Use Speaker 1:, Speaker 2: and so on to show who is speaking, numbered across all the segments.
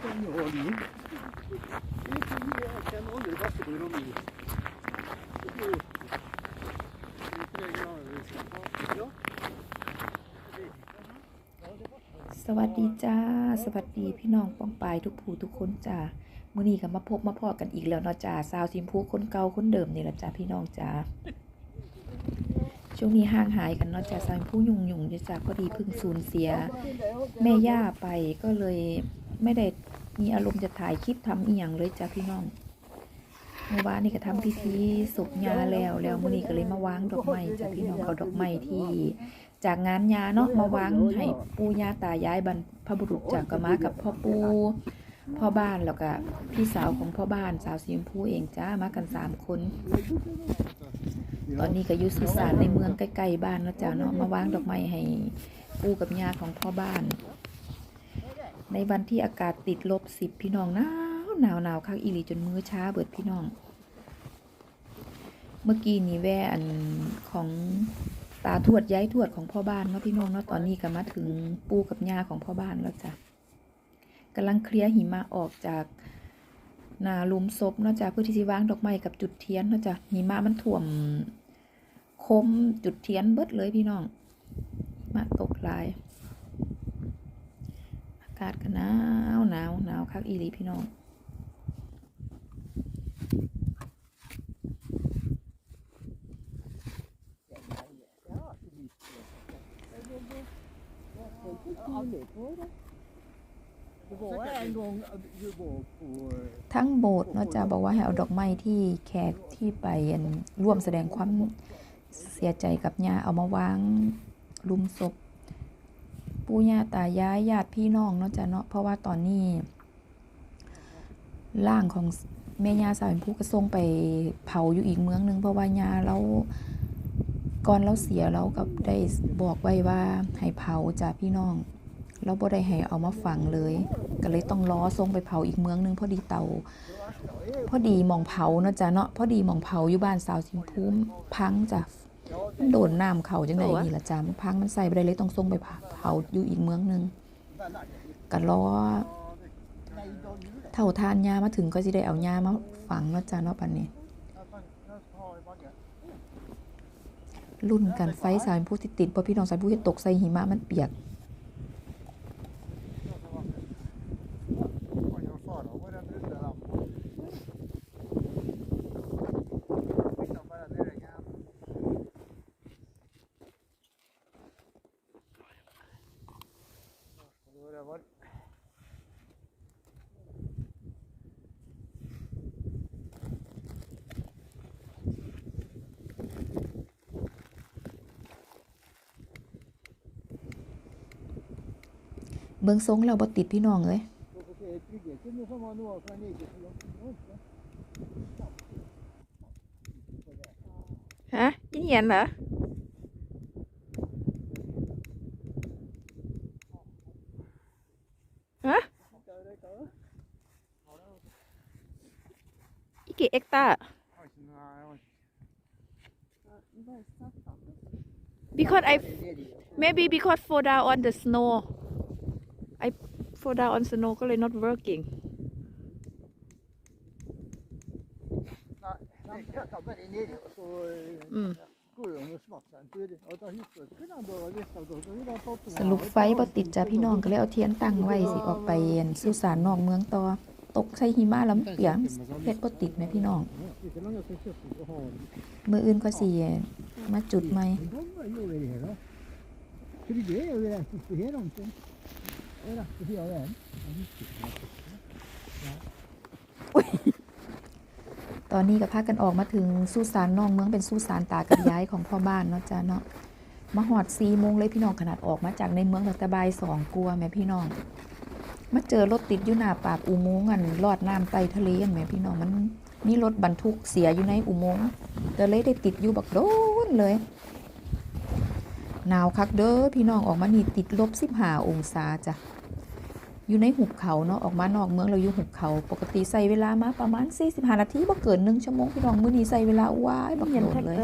Speaker 1: cagnoli. E quindi al canon del vostro Bromini. No?
Speaker 2: สวัสดีจ้า สวัสดีพี่น้องป้องปายทุกผู้ทุกคนจ้ามื้อนี้ก็มาพบมาพอกันอีกแล้วเนาะจ้าสาวซิมพูคนเก่าคนเดิมนี่แหละจ้าพี่น้องจ้าช่วงนี้ห่างหายกันเนาะจ้าสาวซิมพูยุ่งยุ่งจ้าพอดีเพิ่งสูญเสีย แม่ย่าไปก็เลยไม่ได้ มีอารมณ์จะถ่ายคลิปทำอีหยังเลยจ้าพี่น้องเมื่อวานนี่ก็ทำพิธีศพยาแล้วแล้วมื้อนี้ก็เลยมาวางดอกไม้จ้าพี่น้องเอาดอกไม้ที่ จากงานยาเนาะมาวางให้ปู่ย่าตายายบรรพบุรุษจากกมากับพ่อปู่พ่อบ้านแล้วก็พี่สาวของพ่อบ้านสาวสีชมพูเองจ้ามากันสามคน ตอนนี้ก็อยู่สุสานในเมืองใกล้ๆบ้านเนาะจ้าเนาะมาวางดอกไม้ให้ปู่กับย่าของพ่อบ้าน ในวันที่อากาศติดลบสิบพี่น้องหนาวหนาวหนาวคักอีหลีจนมื้อช้าเบิดพี่น้อง เมื่อกี้นี้แว่อันของตาทวดย้ายทวดของพ่อบ้านเนาะพี่น้องเนาะตอนนี้ก็มาถึงปูกับย่าของพ่อบ้านแล้วจ้ะกำลังเคลียร์หิมะออกจากนาลุมศพเนาะจ้ะเพื่อที่จะวางดอกไม้กับจุดเทียนเนาะจ้ะหิมะมันถ่วมคมจุดเทียนเบิดเลยพี่น้อง มาตกลายากาศก็หนาวหนาวหนาวคักอีหลีพี่น้องทั้งโบสถ์เนาะจะบอกว่าให้เอาดอกไม้ที่แขกที่ไปร่วมแสดงความเสียใจกับยาเอามาวางลุมศพ ปู่ย่าตายายญาติพี่น้องเนาะจ้ะเนาะเพราะว่าตอนนี้ร่างของแม่ย่าสาวเป็นผู้กระทรงไปเผาอยู่อีกเมืองหนึง เพราะว่าย่าเราก่อนเราเสียเราก็ได้บอกไว้ว่าให้เผาจ้ะพี่น้อง เราบ่ได้ให้เอามาฝังเลย ก็เลยต้องล้อส่งไปเผาอีกเมืองหนึงพอดีเตาพอดีมองเผาเนาะจ้ะเนาะพอดีมองเผาอยู่บ้านสาวสิมพูมพังจ้ะ มันโดนน้ำเขาจังไดนี่ล่ะจ้ะมันพังมันใส่บ่ได้เลยต้องส่งไปเผาอยู่อีกเมืองหนึงก็ล้อเท่าทานยามาถึงก็สิได้เอายามาฝังเนาะจ้ะเนาะปันนี้รุ่นกันไฟสาวสิมพูที่ติดเพราะพี่น้องสาวสิมพูที่ตกใส่หิมะมันเปียก เบิ้งทงเราบ่ติดพี่น้องเลยฮะกินเย็นเหรอฮะอีกี่เอ็กตา
Speaker 1: บีคอ
Speaker 2: ดไอ maybe because fall down on the snow fall down on snow ก็เลย not working
Speaker 1: Nej, jag tar bara ner det och så eh,
Speaker 2: Mm.
Speaker 1: går jag och smakar. Då är det, ja, då hittar du kunna börja veta då. Då är det fått
Speaker 2: สรุปไฟบ่ติดจ้ะพี่น้องก็เลยเอาเทียนตั้งไว้สิออกไปอั่นสุสานนอกเมืองต่อตกใส่หิมะแล้วมันเปียกเฮ็ดบ่ติดแม่พี่น้อง
Speaker 1: Lite långa som köpte och har.
Speaker 2: มืออื่นก็สิมาจุดใหม่
Speaker 1: Men de var ju över det hela. För det är överallt på hela omten. Överallt på hela den.
Speaker 2: ตอนนี้ก็พากันออกมาถึงสุสานนอกเมืองเป็นสุสานตากับยายของพ่อบ้านเนาะจ้ะเนาะมาหอดสี่โมงเลยพี่น้องขนาดออกมาจากในเมืองตั้งแต่บ่ายสองกลัวแม่พี่น้อง มาเจอรถติดอยู่หน้าปากอุโมงค์อันลอดน้ำไตทะเลอันแม่พี่น้องมันมีรถบรรทุกเสียอยู่ในอุโมงค์ก็เลยได้ติดอยู่บักโดนเลย หนาวคักเด้อพี่น้องออกมานี่ติดลบสิบห้าองศาจ้ะอยู่ในหุบเขาเนาะออกมานอกเมืองเราอยู่หุบเขา ปกติใส่เวลามาประมาณ 45 นาทีบ่เกินหนึ่งชั่วโมงพี่น้องมื้อนี้ใส่เวลาว้ายบักโดดเลย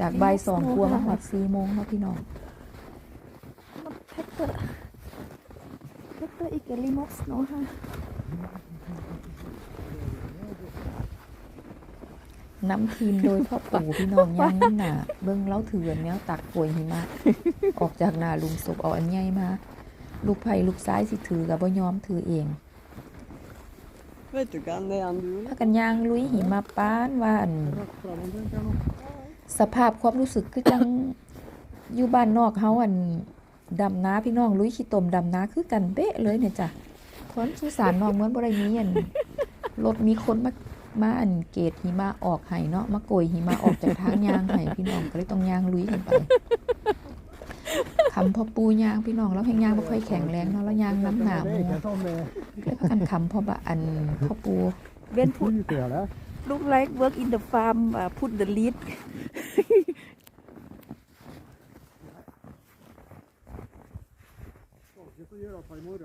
Speaker 2: จากบ่ายสองกลัวมาหอด4โมงเนาะพี่น้อง
Speaker 3: แท็กเตอร์
Speaker 2: Dette er ikke Limox nå her. น้ำทีมโดยพ่อปู่พี่น้องย่างน้ำหนาเบิ้งเล้าเถือนแนวตักป่วยหิมะ ออกจากหนาลุงศพเอาอันใหญ่มา ลูกไผ่ลูกซ้ายสิถือกับบ่ยอมถือเอง
Speaker 3: Vet du hva det er han du
Speaker 2: พากันย่างลุยหิมะป้านว่าอัน
Speaker 1: Rett fram og tenker nå.
Speaker 2: สภาพความรู้สึกคือจังอยู่บ้านนอกเฮาอันดำน้าพี่น้องลุยขี้ตมดำน้าคือกันเป๊ะเลยเนี่ยจ้ะคนสุสานน้องเหมือนบ่ได้มีอันรถมีคนมา มาอันเกตหิมะออกให้เนาะมาโกยหิมะออกจากทางยางให้พี่น้องก็เลยต้องยางลุยกันไปคำพ่อปูยางพี่น้องแล้วแห่งยางบ่ค่อยแข็งแรงเนาะแล้วยางน้ำหนาว
Speaker 1: Det er ikke sånn det
Speaker 2: เลยพากันคำพ่อบะอันพ่อปู
Speaker 4: When put
Speaker 1: utgjør det.
Speaker 4: look like work in the farm, uh, put the lead.
Speaker 1: Ikke så gjør det på i morgen.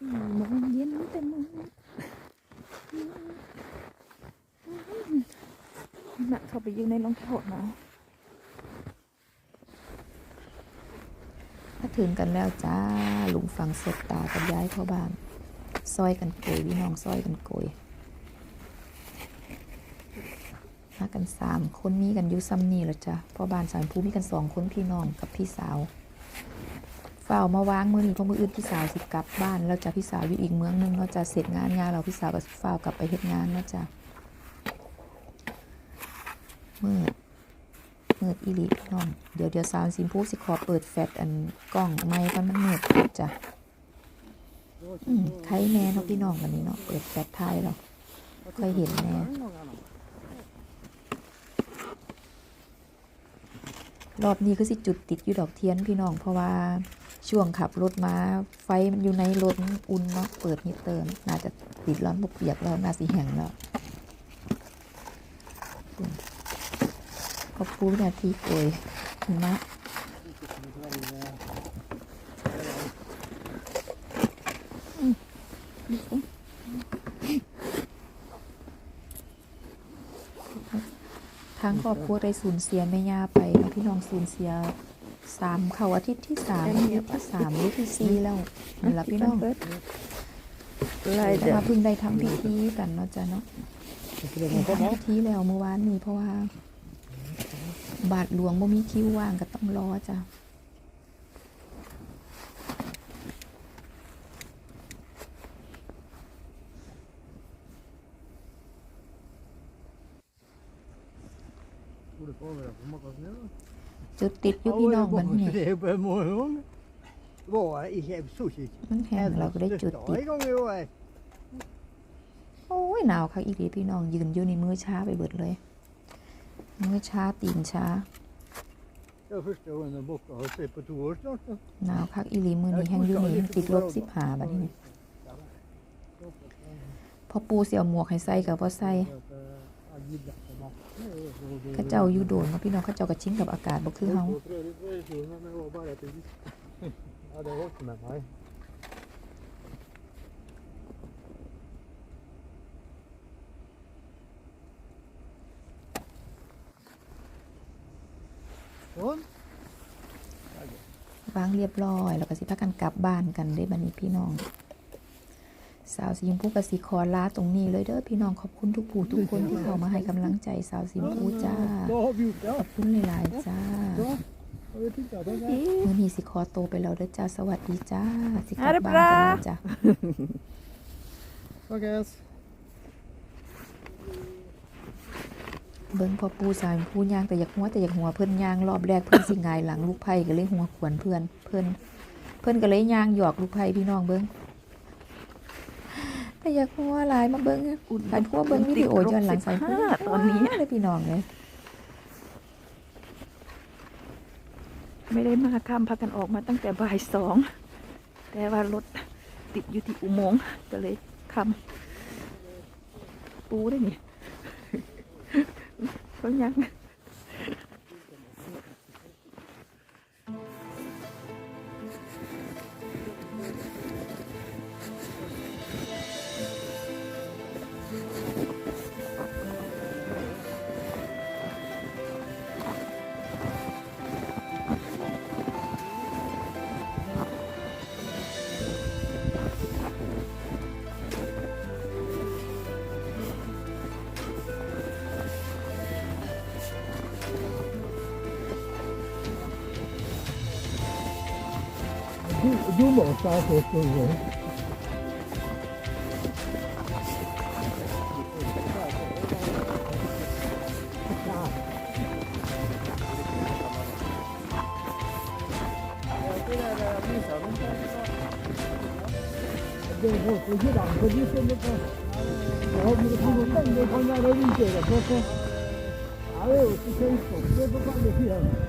Speaker 4: สี่โมงเย็นแต่โมงน่ะเข้าไปยิงในรองเท้านะ
Speaker 2: มาถึงกันแล้วจ้าลุงฟังสดตากับย้ายเข้าบ้านซอยกันโกยพี่น้องซอยกันโกยมากันสามคนมีกันอยู่ซ้ำนี่หละจ้ะพ่อบ้านสามผู้มีกันสองคนพี่น้องกับพี่สาว ฝ่ามาวางมือนี้เพราะมืออื่นพี่สาวสิกลับบ้านแล้วจะพี่สาวอยู่อีกเมืองหนึงเนาจะเสร็จงานงานเราพี่สาวก็ฝ่าวกลับไปเฮ็ดงานเนาจะมืดมืดอีลีพี่น้องเดี๋ยวเดี๋ยวสาวสิมพูสิขอเปิดแฟลชอันกล้องไม่กันมันมืดจ้ะใครแน่เนาะพี่น้องวันนี้เนาะเปิดแฟลชไทยเราค่อยเห็นแน่รอบนี้คือสิจุดติดอยู่ดอกเทียนพี่น้องเพราะว่า ช่วงขับรถมาไฟมันอยู่ในรถอุ่นเนาะเปิดฮีตเตอร์น่าจะติดร้อนบกเปียกแล้วน่าสิแห้งแล้วขอบคุณนาทีโกยหิมะทางครอบครัวได้สูญเสียแม่ย่าไปพี่น้องสูญเสีย สามเขาอาทิตย์ที่สามอาทิตย์ที่สามหรือที่สี่แล้วนั่นละพี่น้อง
Speaker 4: ไล่
Speaker 2: แต่
Speaker 4: เด็
Speaker 2: มาเพิ่งได้ทำพิธีกันเนาะจ้ะเนาะ
Speaker 1: Ikke det
Speaker 2: ได้
Speaker 1: noe på
Speaker 2: ทำ
Speaker 1: meg?
Speaker 2: พิธีแล้วเมื่อวานนี้เพราะว่า บาทหลวงบ่มีคิวว่างก็ต้องรอจ้ะ
Speaker 1: Hvor det får være på magasin, da.
Speaker 2: จุดติดอยู่พี่น้องมันนี่
Speaker 1: Det er bare morgen. Var jeg ikke, jeg så ikke.
Speaker 2: มันแห้งเราก็ได้จุดติด
Speaker 1: En gang i år.
Speaker 2: โอ้ยหนาวค่ะอีกทีพี่น้องยืนอยู่ในมือช้าไปเบิดเลย มือช้าตีนช้า
Speaker 1: Det er første gangen jeg bokka har sett på to år snart. da.
Speaker 2: หนาวคักอีหลีมือนี้แห้งอยู่นี่ติดลบสิบหาบัดนี้พอปูเสียวหมวกให้ใส่กับพอใส่
Speaker 1: At, eh, jeg gidder ikke mer. Det er jo så det-
Speaker 2: เข้าเจ้าอยู่โดนเนาะพี่น้องเข้าเจ้าก็ชินกับอากาศบ่คือเฮา
Speaker 1: Jeg prøvde litt før i fjor, men det var bare at jeg ikke- Ja, det holdt med meg. Sånn.
Speaker 2: วางเรียบร้อย แล้วก็สิพากันกลับบ้านกันได้บัดนี้พี่น้อง สาวสีชมพูกับสีคอลาตรงนี้เลยเด้อพี่น้องขอบคุณทุกผู้ทุกคนที่เข้ามาให้กำลังใจสาวสีชมพูจ้า
Speaker 1: Da har vi gjort det.
Speaker 2: ขอบคุณหลายๆจ้า
Speaker 1: Da har vi tittet på det.
Speaker 2: มื่อนี้สิคอโตไปแล้วเด้อจ้าสวัสดีจ้าสิกลับ
Speaker 4: Ha det
Speaker 2: บ้านกันแล้ว
Speaker 4: bra
Speaker 2: จ้า
Speaker 1: Snakkes.
Speaker 2: เบิ่งพอปูสายปูย่างแต่อยากหัวแต่อยากหัวเพิ่นย่างรอบแรกเพิ่นสิหงายหลังลูกไผ่ก็เลยหัวขวนเพื่อนเพิ่นเพิ่นก็เลยย่างหยอกลูกไผ่พี่น้องเบิ่งแต่อ ยาพัวหลายมาเบิ้งหลายพัวเบิ้งวิดีโอย้อนหลังใส่ผ้า
Speaker 4: ตอนนี้
Speaker 2: เลยพี่น้องเลย
Speaker 4: ไม่ได้มาข้ามพักกันออกมาตั้งแต่บ่ายสองแต่ว่ารถติดอยู่ที่อุโมงค์ก็เลยคำปูได้เนี่ยเขายัง
Speaker 1: Yuma South River. Đây thôi, tôi biết đảng tôi biết xem được không? Ờ, hôm nay không muốn đánh với con nhà đó đi chơi là tốt không? À đây, tôi xem tổng kết các bạn được hiểu.